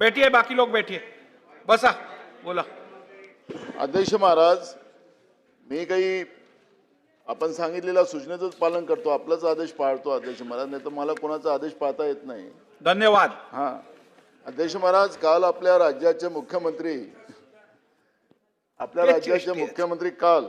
बैठिए बाकी लोग बैठिए। बसा बोला। अध्यक्ष महाराज मी काही आपण सांगितलेल्या सूचनेचंच पालन करतो आपलाच आदेश पाळतो अध्यक्ष महाराज नाही तर मला कोणाचा आदेश पाळता येत नाही. धन्यवाद। हा. अध्यक्ष महाराज काल आपल्या राज्याचे मुख्यमंत्री आपल्या राज्याचे. मुख्यमंत्री काल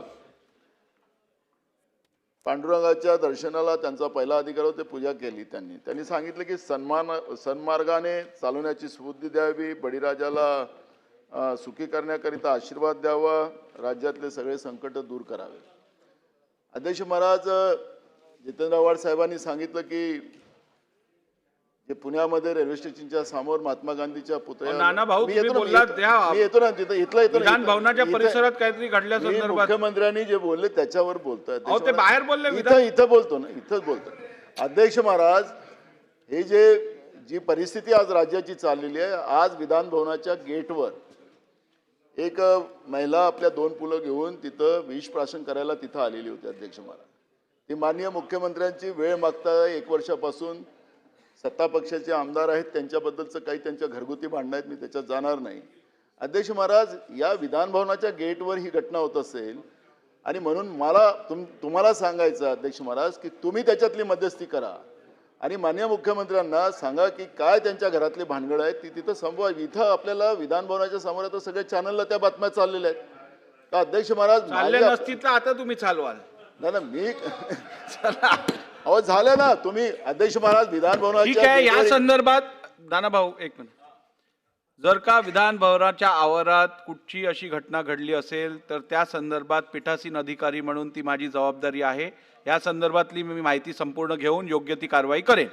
पांडुरंगाच्या दर्शनाला त्यांचा पहिला अधिकार होते पूजा केली त्यांनी. त्यांनी सांगितलं की सन्मान सन्मार्गाने चालवण्याची स्फूर्ती द्यावी बळीराजाला सुखी करण्याकरिता आशीर्वाद द्यावा राज्यातले सगळे संकट दूर करावे. अध्यक्ष महाराज जितेंद्र आव्हाड साहेबांनी सांगितलं की जे पुण्यामध्ये रेल्वे स्टेशनच्या समोर महात्मा गांधीच्या पुतळ्या अहो, नाना भाऊ, मी तुम्ही येतो ना, मी बोललात येतो- त्या- मी येतो ना तिथं इथलं येतो ना, विधान इथं- भवनाच्या इथं- परिसरात काहीतरी घडल्या मी संदर्भात मुख्यमंत्र्यांनी जे बोलले त्याच्यावर बोलतोय. अहो, ते बाहेर बोलले, इथं विधान- इथं बोलतो ना इथंच बोलतो. अध्यक्ष महाराज हे जे जी परिस्थिती आज राज्याची चाललेली आहे आज विधान भवनाच्या गेटवर एक अ, महिला आपल्या दोन पुलं घेऊन तिथं विष प्राशन करायला तिथं आलेली होती अध्यक्ष महाराज. ती माननीय मुख्यमंत्र्यांची वेळ मागता एक वर्षापासून सत्ता पक्षाचे आमदार आहेत त्यांच्याबद्दलचं काही त्यांच्या घरगुती भांडणं आहेत मी त्याच्यात जाणार नाही. अध्यक्ष महाराज या विधान भवनाच्या गेटवर ही घटना होत असेल आणि म्हणून मला तुम तुम्हाला सांगायचं अध्यक्ष महाराज की तुम्ही त्याच्यातली मध्यस्थी करा. आणि मान्य मुख्यमंत्र्यांना सांगा की काय त्यांच्या घरातली भानगड आहेत ती तिथं संभवा इथं आपल्याला विधान भवनाच्या समोर आता सगळ्या चॅनलला त्या बातम्या चाललेल्या आहेत. तर अध्यक्ष महाराज आता तुम्ही चालवाल. ना मी अहो झालं ना. तुम्ही अध्यक्ष महाराज विधान ठीक आहे या संदर्भात दाना भाऊ एक मिनिट. जर का विधान भवनाच्या आवारात कुठची अशी घटना घडली असेल तर त्या संदर्भात पीठासीन अधिकारी म्हणून ती माझी जबाबदारी आहे. या संदर्भातली मी माहिती संपूर्ण घेऊन योग्य ती कारवाई करेन.